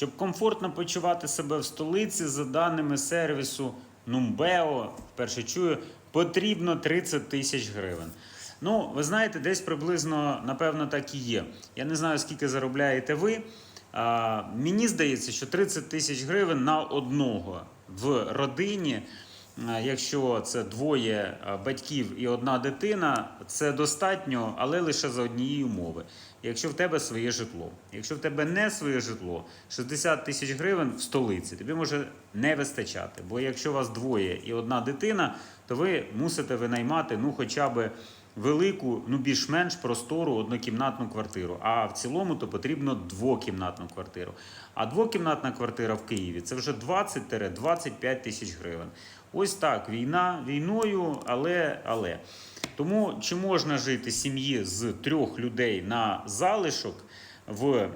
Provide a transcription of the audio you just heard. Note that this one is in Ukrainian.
Щоб комфортно почувати себе в столиці, за даними сервісу Numbeo, вперше чую, потрібно 30 тисяч гривень. Ну, ви знаєте, десь приблизно, напевно, так і є. Я не знаю, скільки заробляєте ви. А, мені здається, що 30 тисяч гривень на одного в родині. А, Якщо це двоє батьків і одна дитина, це достатньо, але лише за однієї умови. Якщо в тебе своє житло. Якщо в тебе не своє житло, 60 тисяч гривень в столиці тобі може не вистачати. Бо якщо у вас двоє і одна дитина, то ви мусите винаймати ну хоча б велику, ну більш-менш простору однокімнатну квартиру. А в цілому то потрібно двокімнатну квартиру. А двокімнатна квартира в Києві це вже 20-25 тисяч гривень. Ось так, війна війною, але але. Тому чи можна жити сім'ї з трьох людей на залишок в